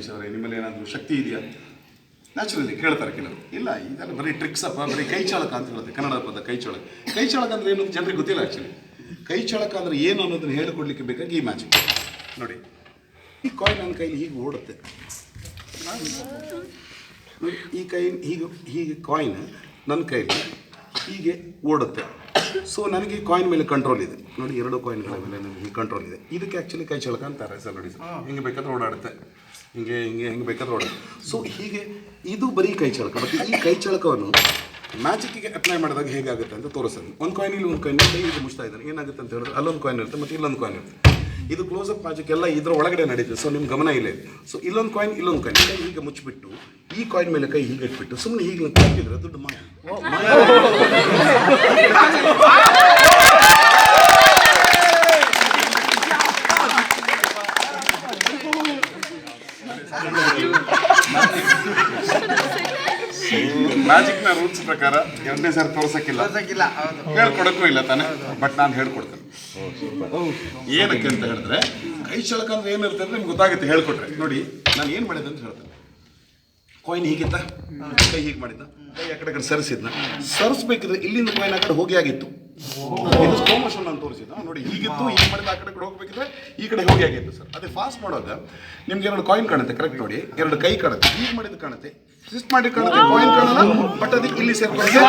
ಮಹೇಶ್ ಅವರೇ ನಿಮ್ಮಲ್ಲಿ ಏನಾದರೂ ಶಕ್ತಿ ಇದೆಯಾ? ನ್ಯಾಚುರಲಿ ಕೇಳ್ತಾರೆ ಕೆಲವರು. ಇಲ್ಲ ಇದೆಲ್ಲ ಬರೀ ಟ್ರಿಕ್ಸ್ ಅಪ್ಪ ಬರೀ ಕೈ ಚಾಳಕ ಅಂತ ಹೇಳುತ್ತೆ ಕನ್ನಡ ಪದ ಕೈ ಚಾಳಕ. ಕೈ ಚಾಳಕ ಅಂದರೆ ಏನು ಜನರಿಗೆ ಗೊತ್ತಿಲ್ಲ ಆ್ಯಕ್ಚುಲಿ ಕೈ ಚಾಳಕ ಅಂದ್ರೆ ಏನು ಅನ್ನೋದನ್ನು ಹೇಳಿಕೊಡ್ಲಿಕ್ಕೆ ಬೇಕಾಗಿ ಈ ಮ್ಯಾಜಿಕ್ ನೋಡಿ ಈ ಕಾಯಿನ್ ನನ್ನ ಕೈಲಿ ಹೀಗೆ ಓಡುತ್ತೆ. ಈ ಕೈ ಹೀಗೆ ಹೀಗೆ ಕಾಯಿನ್ ನನ್ನ ಕೈಲಿ ಹೀಗೆ ಓಡುತ್ತೆ. ಸೊ ನನಗೆ ಕಾಯಿನ್ ಮೇಲೆ ಕಂಟ್ರೋಲ್ ಇದೆ. ನೋಡಿ ಎರಡು ಕಾಯಿನ್ಗಳ ಮೇಲೆ ನನಗೆ ಕಂಟ್ರೋಲ್ ಇದೆ. ಇದಕ್ಕೆ ಆ್ಯಕ್ಚುಲಿ ಕೈ ಚಳಕ ಅಂತಾರೆ ಸರ್ ನೋಡಿ ಸರ್. ಹಿಂಗೆ ಬೇಕಾದ್ರೆ ಓಡಾಡುತ್ತೆ. ಹಿಂಗೆ ಹಿಂಗೆ ಹೆಂಗೆ ಬೇಕಾದ್ರೆ ನೋಡಿ ಸೊ ಹೀಗೆ ಇದು ಬರೀ ಕೈ ಚಳಕ ಮತ್ತು ಈ ಕೈ ಚಳಕವನ್ನು ಮ್ಯಾಜಿಕ್ಗೆ ಅಪ್ಲೈ ಮಾಡಿದಾಗ ಹೇಗಾಗುತ್ತೆ ಅಂತ ತೋರಿಸ್ತೀನಿ. ಒಂದು ಕಾಯಿನ್ ಇಲ್ಲಿ ಒಂದು ಕಾಯಿನ್ ಕೈ ಇದು ಮುಚ್ತಾ ಇದ್ದಾನೆ ಏನಾಗುತ್ತೆ ಅಂತ ಹೇಳಿದ್ರೆ ಅಲ್ಲೊಂದು ಕಾಯಿನ್ ಇರುತ್ತೆ ಮತ್ತು ಇಲ್ಲೊಂದು ಕಾಯಿನ್ ಇರುತ್ತೆ. ಇದು ಕ್ಲೋಸ್ ಅಪ್ ಮ್ಯಾಜಿಕ್ ಎಲ್ಲ ಇದ್ರ ಒಳಗಡೆ ನಡೀತದೆ ಸೊ ನಿಮ್ಮ ಗಮನ ಇಲ್ಲೇ. ಸೊ ಇಲ್ಲೊಂದು ಕಾಯಿನ್ ಇಲ್ಲೊಂದು ಕಾಯಿನ್ ಕೈ ಹೀಗೆ ಮುಚ್ಚಿಬಿಟ್ಟು ಈ ಕಾಯಿನ್ ಮೇಲೆ ಕೈ ಹೀಗೆ ಇಟ್ಬಿಟ್ಟು ಸುಮ್ಮನೆ ಹೀಗೆ ಹಾಕಿದ್ರೆ ದುಡ್ಡು ಮಾಯ ನ ರೂಲ್ಸ್ ಪ್ರಕಾರ ಎರಡನೇ ಸಾರಿ ತೋರ್ಸಕ್ಕಿಲ್ಲ. ಹೇಳ್ಕೊಡಕ್ಕೂ ಇಲ್ಲ ತಾನೆ ಬಟ್ ನಾನು ಹೇಳ್ಕೊಡ್ತೇನೆ. ಏನಕ್ಕೆ ಅಂತ ಹೇಳಿದ್ರೆ ಕೈ ಚಳಕ ಅಂದ್ರೆ ಏನಿರುತ್ತೆ ಅಂದ್ರೆ ನಿಮ್ಗೆ ಗೊತ್ತಾಗುತ್ತೆ ಹೇಳ್ಕೊಟ್ರೆ. ನೋಡಿ ನಾನು ಏನು ಮಾಡಿದೆ ಅಂತ ಹೇಳ್ತೇನೆ. ಕಾಯಿನ್ ಹೀಗಿತ್ತ? ಕೈ ಹೀಗೆ ಮಾಡಿದ್ದ? ಕೈ ಆ ಕಡೆ ಕಡೆ ಸರಿಸಿದ್ನ? ಸರಿಸ್ಬೇಕಿದ್ರೆ ಇಲ್ಲಿಂದ ಕಾಯಿನ್ ಆ ಕಡೆ ಹೋಗಿ ಆಗಿತ್ತು. ಇದು ಸ್ಲೋ ನಾನು ತೋರಿಸಿದ ನೋಡಿ, ಈಗಿತ್ತು, ಈಗ ಮಾಡಿದ ಆ ಕಡೆ ಕಡೆ ಹೋಗ್ಬೇಕಿದ್ರೆ ಈ ಕಡೆ ಹೋಗಿ ಆಗಿತ್ತು ಸರ್? ಅದೇ ಫಾಸ್ಟ್ ಮಾಡೋದು. ನಿಮ್ಗೆ ಎರಡು ಕಾಯಿನ್ ಕಾಣುತ್ತೆ ಕರೆಕ್ಟ್ ನೋಡಿ. ಎರಡು ಕೈ ಕಾಣುತ್ತೆ. ಈಗ ಮಾಡಿದ್ದು ಕಾಣುತ್ತೆ. ಸಿಸ್ಟ್ ಮಾಡಿ ಕಾಣುತ್ತೆ ಕಾಯಿನ್ ಕಾಣಲ್ಲ ಬಟ್ ಅದಕ್ಕೆ ಇಲ್ಲಿ ಸೇರ್ಕೊಳ್ಳೋದು.